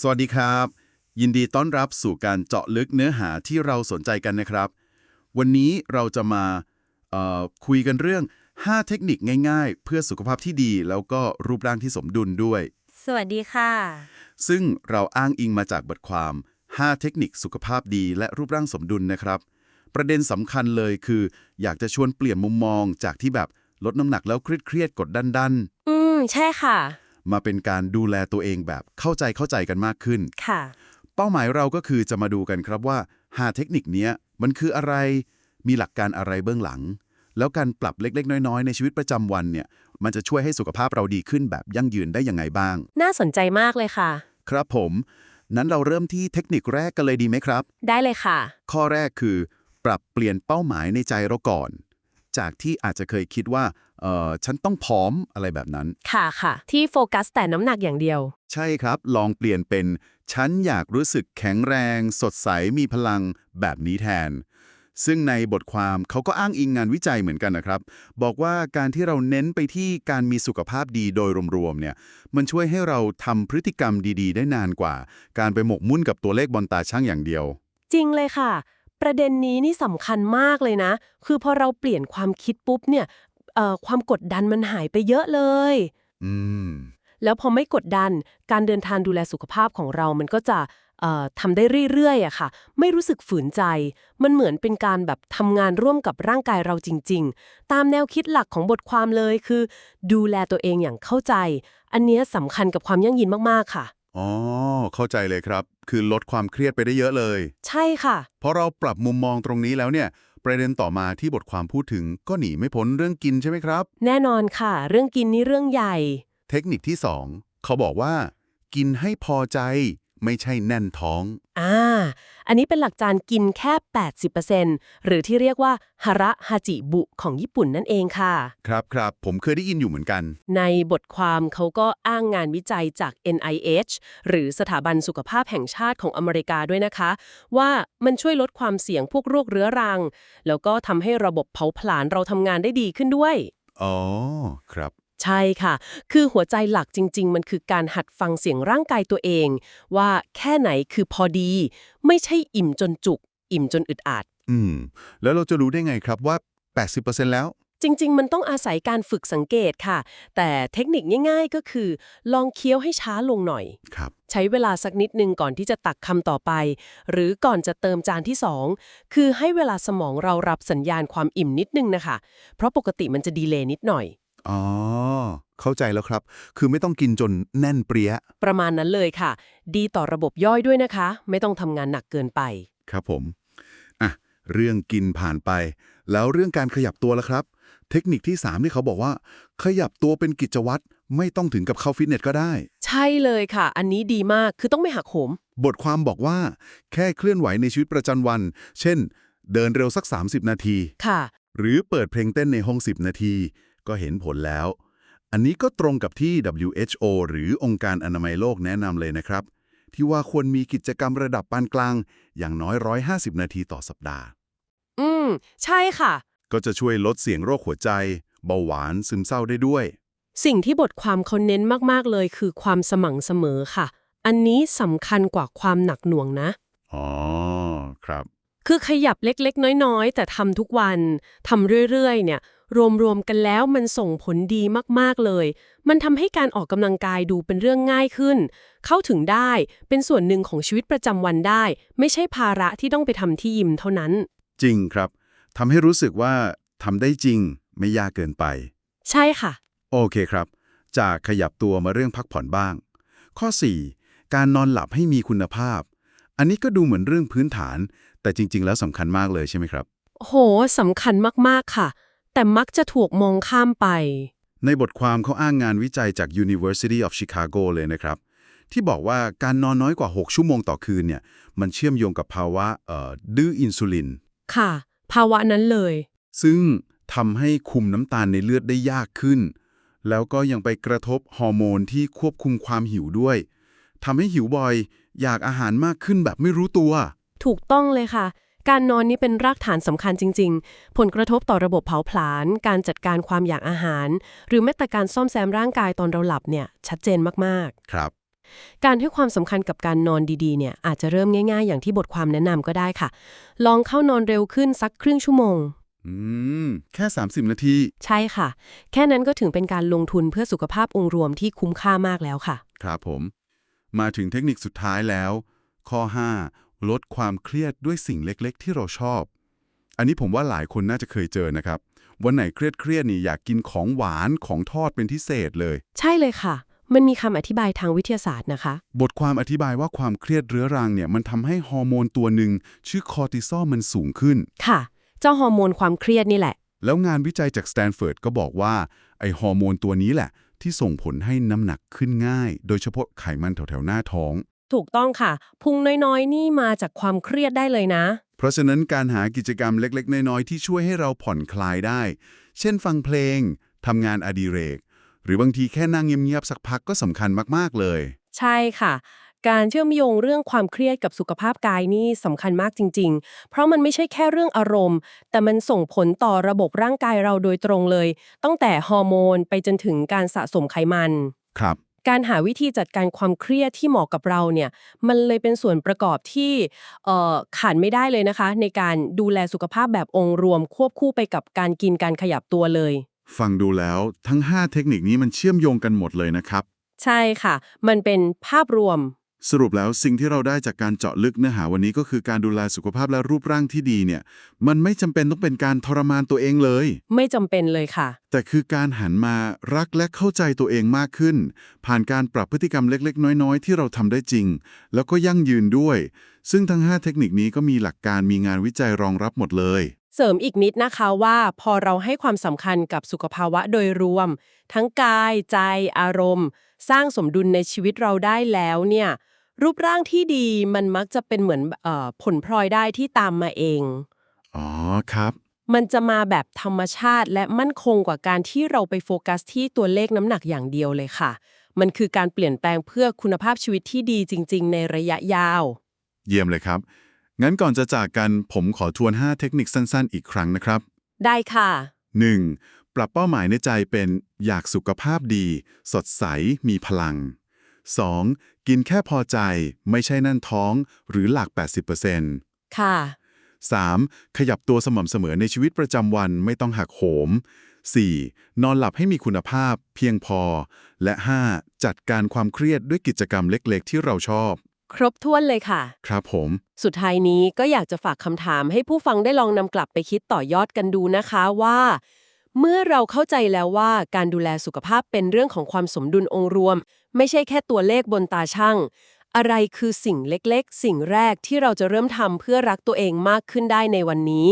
สวัสดีครับ ยินดีต้อนรับสู่การเจาะลึกเนื้อหาที่เราสนใจกันนะครับ วันนี้เราจะมาเอ่อคุยกันเรื่อง 5 เทคนิคง่าย ๆ เพื่อสุขภาพที่ดี แล้วก็รูปร่างที่สมดุลด้วย สวัสดีค่ะ ซึ่งเราอ้างอิงมาจากบทความ 5 เทคนิคสุขภาพดีและรูปร่างสมดุลนะครับ ประเด็นสำคัญเลยคือ อยากจะชวนเปลี่ยนมุมมองจากที่แบบลดน้ำหนักแล้วเครียดๆกดดันอืม ใช่ค่ะๆ มาเป็นการดูแลตัวเองแบบเข้าใจเข้าใจกันมากขึ้น ค่ะ เป้าหมายเราก็คือจะมาดูกันครับว่า5เทคนิคเนี้ยมันคืออะไร มีหลักการอะไรเบื้องหลัง แล้วการปรับเล็กๆ น้อยๆ ในชีวิตประจำวันเนี่ย มันจะช่วยให้สุขภาพเราดีขึ้นแบบยั่งยืนได้ยังไงบ้าง น่าสนใจมากเลยค่ะ ครับผม นั้นเราเริ่มที่เทคนิคแรกกันเลยดีไหมครับ ได้เลยค่ะ ข้อแรกคือ ปรับเปลี่ยนเป้าหมายในใจเราก่อน จากที่อาจจะเคยคิดว่า เออฉันต้องผอมอะไรแบบนั้น ค่ะค่ะ ที่โฟกัสแต่น้ำหนักอย่างเดียว ใช่ครับ ลองเปลี่ยนเป็น ฉันอยากรู้สึกแข็งแรง สดใสมีพลังแบบนี้แทน ซึ่งในบทความเขาก็อ้างอิงงานวิจัยเหมือนกันนะครับ บอกว่าการที่เราเน้นไปที่การมีสุขภาพดีโดยรวมๆเนี่ย มันช่วยให้เราทำพฤติกรรมดีๆ ได้นานกว่า การไปหมกมุ่นกับตัวเลขบนตาช่างอย่างเดียว จริงเลยค่ะ ประเด็นนี้นี่สำคัญมากเลยนะ คือพอเราเปลี่ยนความคิดปุ๊บเนี่ยเอ่อ ความกดดันมันหายไปเยอะเลย อืม แล้วพอไม่กดดันการเดินทางดูแลสุขภาพของเรามันก็จะเอ่อทำได้เรื่อยๆอะค่ะ ไม่รู้สึกฝืนใจ มันเหมือนเป็นการแบบทำงานร่วมกับร่างกายเราจริง ๆ ตามแนวคิดหลักของบทความเลยคือ ดูแลตัวเองอย่างเข้าใจ อันเนี้ยสำคัญกับความยั่งยืนมากๆค่ะ อ๋อ เข้าใจเลยครับ คือลดความเครียดไปได้เยอะเลย ใช่ค่ะพอเราปรับมุมมองตรงนี้แล้วเนี่ย ประเด็นต่อมาที่บทความพูดถึงก็หนีไม่พ้นเรื่องกินใช่ไหมครับ แน่นอนค่ะ เรื่องกินนี่เรื่องใหญ่ เทคนิคที่ 2 เขาบอกว่า กินให้พอใจ ไม่ใช่แน่นท้อง อ่า อันนี้เป็นหลักการกินแค่ 80%หรือที่เรียกว่าฮาระฮาจิบุของญี่ปุ่นนั่นเองค่ะ ครับครับผมเคยได้ยินอยู่เหมือนกัน ในบทความเขาก็อ้างงานวิจัยจาก NIH หรือสถาบันสุขภาพแห่งชาติของอเมริกาด้วยนะคะ ว่ามันช่วยลดความเสี่ยงพวกโรคเรื้อรัง แล้วก็ทำให้ระบบเผาผลาญเราทำงานได้ดีขึ้นด้วย อ๋อ ครับ ใช่ค่ะ คือหัวใจหลักจริง ๆ มันคือการหัดฟังเสียงร่างกายตัวเอง ว่าแค่ไหนคือพอดี ไม่ใช่อิ่มจนจุก อิ่มจนอึดอัดอืม แล้วเราจะรู้ได้ไงครับว่า 80%แล้ว จริง ๆ มันต้องอาศัยการฝึกสังเกตค่ะ แต่เทคนิคง่าย ๆ ก็คือ ลองเคี้ยวให้ช้าลงหน่อย ครับ ใช้เวลาสักนิดนึงก่อนที่จะตักคำต่อไป หรือก่อนจะเติมจานที่สองคือให้เวลาสมองเรารับสัญญาณความอิ่มนิดนึงนะคะ เพราะปกติมันจะดีเลย์นิดหน่อย อ๋อ เข้าใจแล้วครับ คือไม่ต้องกินจนแน่นเปรี้ย ประมาณนั้นเลยค่ะ ดีต่อระบบย่อยด้วยนะคะ ไม่ต้องทำงานหนักเกินไป ครับผม อะ เรื่องกินผ่านไป แล้วเรื่องการขยับตัวแล้วครับ เทคนิคที่ 3 ที่เขาบอกว่า ขยับตัวเป็นกิจวัตรไม่ต้องถึงกับเข้าฟิตเนสก็ได้ ใช่เลยค่ะ อันนี้ดีมากคือต้องไม่หักโหม บทความบอกว่า แค่เคลื่อนไหวในชีวิตประจำวัน เช่น เดินเร็วสัก 30 นาที ค่ะ หรือเปิดเพลงเต้นในห้อง 10 นาที ก็เห็นผลแล้ว อันนี้ก็ตรงกับที่ WHO หรือองค์การอนามัยโลกแนะนำเลยนะครับ ที่ว่าควรมีกิจกรรมระดับปานกลาง อย่างน้อย 150 นาทีต่อสัปดาห์ อืม ใช่ค่ะ ก็จะช่วยลดเสี่ยงโรคหัวใจ เบาหวานซึมเศร้าได้ด้วย สิ่งที่บทความเขาเน้นมากๆเลยคือความสม่ำเสมอค่ะ อันนี้สำคัญกว่าความหนักหน่วงนะ อ๋อ ครับ คือขยับเล็กๆ น้อยๆ แต่ทำทุกวันทำเรื่อยๆ เนี่ย รวมๆกันแล้วมันส่งผลดีมากๆเลย มันทำให้การออกกำลังกายดูเป็นเรื่องง่ายขึ้น เข้าถึงได้เป็นส่วนหนึ่งของชีวิตประจำวันได้ ไม่ใช่ภาระที่ต้องไปทำที่ยิมเท่านั้น จริงครับทำให้รู้สึกว่าทำได้จริงไม่ยากเกินไป ใช่ค่ะ โอเคครับ จากขยับตัวมาเรื่องพักผ่อนบ้าง ข้อ 4 การนอนหลับให้มีคุณภาพ อันนี้ก็ดูเหมือนเรื่องพื้นฐาน แต่จริง ๆ แล้วสำคัญมากเลยใช่ไหมครับ โหสำคัญมากๆค่ะ แต่มักจะถูกมองข้ามไป ในบทความเขาอ้างงานวิจัยจาก University of Chicago เลยนะครับ ที่บอกว่าการนอนน้อยกว่า 6 ชั่วโมงต่อคืนเนี่ยมันเชื่อมโยงกับภาวะเอ่อดื้ออินซูลิน ค่ะ ภาวะนั้นเลย ซึ่งทำให้คุมน้ำตาลในเลือดได้ยากขึ้น แล้วก็ยังไปกระทบฮอร์โมนที่ควบคุมความหิวด้วยทำให้หิวบ่อย อยากอาหารมากขึ้นแบบไม่รู้ตัว ถูกต้องเลยค่ะ การนอนนี่เป็นรากฐานสำคัญจริง ๆ ผลกระทบต่อระบบเผาผลาญ การจัดการความอยากอาหาร หรือแม้แต่การซ่อมแซมร่างกายตอนเราหลับเนี่ยชัดเจนมากครับ การให้ความสำคัญกับการนอนดีๆ เนี่ยอาจจะเริ่มง่ายๆ อย่างที่บทความแนะนำก็ได้ค่ะ ลองเข้านอนเร็วขึ้นสักครึ่งชั่วโมง อืม แค่ 30 นาที ใช่ค่ะ แค่นั้นก็ถึงเป็นการลงทุนเพื่อสุขภาพองค์รวมที่คุ้มค่ามากแล้วค่ะ ครับผม มาถึงเทคนิคสุดท้ายแล้ว ข้อ 5 ลดความเครียดด้วยสิ่งเล็กๆ ที่เราชอบ อันนี้ผมว่าหลายคนน่าจะเคยเจอนะครับ วันไหนเครียดๆนี่อยากกินของหวานของทอดเป็นพิเศษเลย ใช่เลยค่ะ มันมีคำอธิบายทางวิทยาศาสตร์นะคะ บทความอธิบายว่าความเครียดเรื้อรังเนี่ยมันทำให้ฮอร์โมนตัวหนึ่งชื่อคอร์ติซอลมันสูงขึ้น ค่ะ เจ้าฮอร์โมนความเครียดนี่แหละ แล้วงานวิจัยจากสแตนฟอร์ดก็บอกว่าไอฮอร์โมนตัวนี้แหละที่ส่งผลให้น้ำหนักขึ้นง่าย โดยเฉพาะไขมันแถวๆหน้าท้อง ถูกต้องค่ะ พุงน้อยๆ นี่มาจากความเครียดได้เลยนะ เพราะฉะนั้นการหากิจกรรมเล็กๆ น้อยๆ ที่ช่วยให้เราผ่อนคลายได้ เช่นฟังเพลงทำงานอดิเรก หรือบางทีแค่นั่งเงียบๆสักพักก็สำคัญมากๆเลย ใช่ค่ะ การเชื่อมโยงเรื่องความเครียดกับสุขภาพกายนี่สำคัญมากจริง ๆ เพราะมันไม่ใช่แค่เรื่องอารมณ์ แต่มันส่งผลต่อระบบร่างกายเราโดยตรงเลย ตั้งแต่ฮอร์โมนไปจนถึงการสะสมไขมัน ครับ การหาวิธีจัดการความเครียดที่เหมาะกับเราเนี่ยมันเลยเป็นส่วนประกอบที่เอ่อขาดไม่ได้เลยนะคะ ในการดูแลสุขภาพแบบองค์รวม ควบคู่ไปกับการกินการขยับตัวเลย ฟังดูแล้วทั้ง 5 เทคนิคนี้มันเชื่อมโยงกันหมดเลยนะครับ ใช่ค่ะ มันเป็นภาพรวม สรุปแล้วสิ่งที่เราได้จากการเจาะลึกเนื้อหาวันนี้ก็คือการดูแลสุขภาพและรูปร่างที่ดีเนี่ย มันไม่จำเป็นต้องเป็นการทรมานตัวเองเลย ไม่จำเป็นเลยค่ะ แต่คือการหันมารักและเข้าใจตัวเองมากขึ้น ผ่านการปรับพฤติกรรมเล็ก ๆ น้อย ๆ ที่เราทำได้จริง แล้วก็ยั่งยืนด้วย ซึ่งทั้ง 5 เทคนิคนี้ก็มีหลักการมีงานวิจัยรองรับหมดเลยเสริมอีกนิดนะคะว่าพอเราให้ความสำคัญกับสุขภาวะโดยรวม ทั้งกายใจอารมณ์ สร้างสมดุลในชีวิตเราได้แล้วเนี่ย รูปร่างที่ดีมันมักจะเป็นเหมือนเออผลพลอยได้ที่ตามมาเอง อ๋อครับ มันจะมาแบบธรรมชาติและมั่นคงกว่าการที่เราไปโฟกัสที่ตัวเลขน้ำหนักอย่างเดียวเลยค่ะ มันคือการเปลี่ยนแปลงเพื่อคุณภาพชีวิตที่ดีจริง ๆ ในระยะยาว เยี่ยมเลยครับ งั้นก่อนจะจากกันผมขอทวน 5 เทคนิคสั้นๆ อีกครั้งนะครับ ได้ค่ะ 1. ปรับเป้าหมายในใจเป็นอยากสุขภาพดี สดใสมีพลัง 2. กินแค่พอใจไม่ใช่นั่นท้องหรือหลัก 80%ค่ะ 3. ขยับตัวสม่ำเสมอในชีวิตประจำวันไม่ต้องหักโหม 4. นอนหลับให้มีคุณภาพ เพียงพอ และ 5. จัดการความเครียดด้วยกิจกรรมเล็กๆ ที่เราชอบ ครบถ้วนเลยค่ะ ครับผม สุดท้ายนี้ก็อยากจะฝากคำถามให้ผู้ฟังได้ลองนำกลับไปคิดต่อยอดกันดูนะคะว่า เมื่อเราเข้าใจแล้วว่าการดูแลสุขภาพเป็นเรื่องของความสมดุลองค์รวม ไม่ใช่แค่ตัวเลขบนตาช่าง อะไรคือสิ่งเล็กๆ สิ่งแรกที่เราจะเริ่มทำเพื่อรักตัวเองมากขึ้นได้ในวันนี้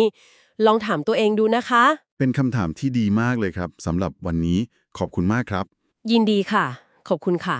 ลองถามตัวเองดูนะคะ เป็นคำถามที่ดีมากเลยครับสำหรับวันนี้ขอบคุณมากครับ ยินดีค่ะ ขอบคุณค่ะ